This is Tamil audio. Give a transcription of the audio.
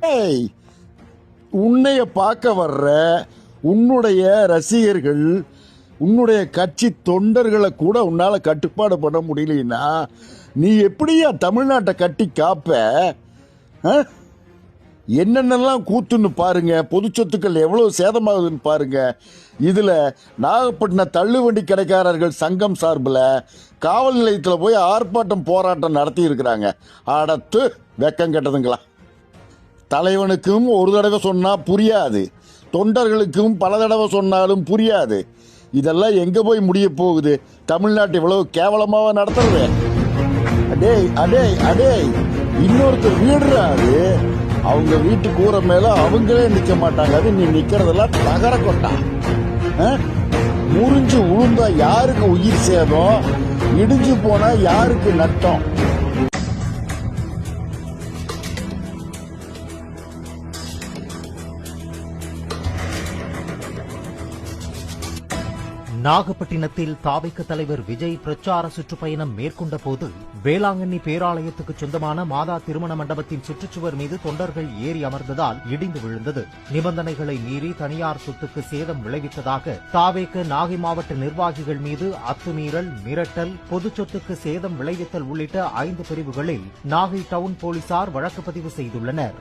ஏய் உன்னைய பார்க்க வர்ற உன்னுடைய ரசிகர்கள் உன்னுடைய கட்சி தொண்டர்களை கூட உன்னால கட்டுப்பாடு பண்ண முடியலன்னா நீ எப்படியா தமிழ்நாட்டை கட்டி காப்ப? ஆ? என்னென்னலாம் கூத்துன்னு பாருங்க பொது சொத்துக்கள் எவ்வளவு சேதமாகுதுன்னு பாருங்க. இதுல நாகப்பட்டினம் தள்ளுவண்டி கடைக்காரர்கள் சங்கம் சார்பில் காவல் நிலையத்தில் போய் ஆர்ப்பாட்டம் போராட்டம் நடத்தி இருக்கிறாங்க. அடத்து வெக்கம் கெட்டதுங்களா? தலைவனுக்கும் ஒரு தடவை சொன்னால் புரியாது. தொண்டர்களுக்கும் பல தடவை சொன்னாலும் புரியாது. இதெல்லாம் எங்கே போய் முடிய போகுது? தமிழ்நாட்டு இவ்வளவு கேவலமாக நடத்துறது. அடேய் அடேய் அடேய் இன்னொருத்தர் வீடுறா அது. அவங்க வீட்டு கூரை மேலே அவங்களே நிற்க மாட்டாங்க. அது நீ நிற்கிறதெல்லாம் தகர கொட்டான் முறிஞ்சு உளுந்தா யாருக்கு உயிர் சேதம்? இடிஞ்சு போனா யாருக்கு நட்டம்? நாகப்பட்டினத்தில் தாவைக்க தலைவர் விஜய் பிரச்சார சுற்றுப்பயணம் மேற்கொண்ட போது வேளாங்கண்ணி பேராலயத்துக்கு சொந்தமான மாதா திருமண மண்டபத்தின் சுற்றுச்சுவர் மீது தொண்டர்கள் ஏறி அமர்ந்ததால் இடிந்து விழுந்தது. நிபந்தனைகளை மீறி தனியார் சொத்துக்கு சேதம் விளைவித்ததாக தாவேக்க நாகை மாவட்ட நிர்வாகிகள் மீது அத்துமீறல் மிரட்டல் பொது சொத்துக்கு சேதம் விளைவித்தல் உள்ளிட்ட ஐந்து பிரிவுகளில் நாகை டவுன் போலீசார் வழக்கு பதிவு செய்துள்ளனர்.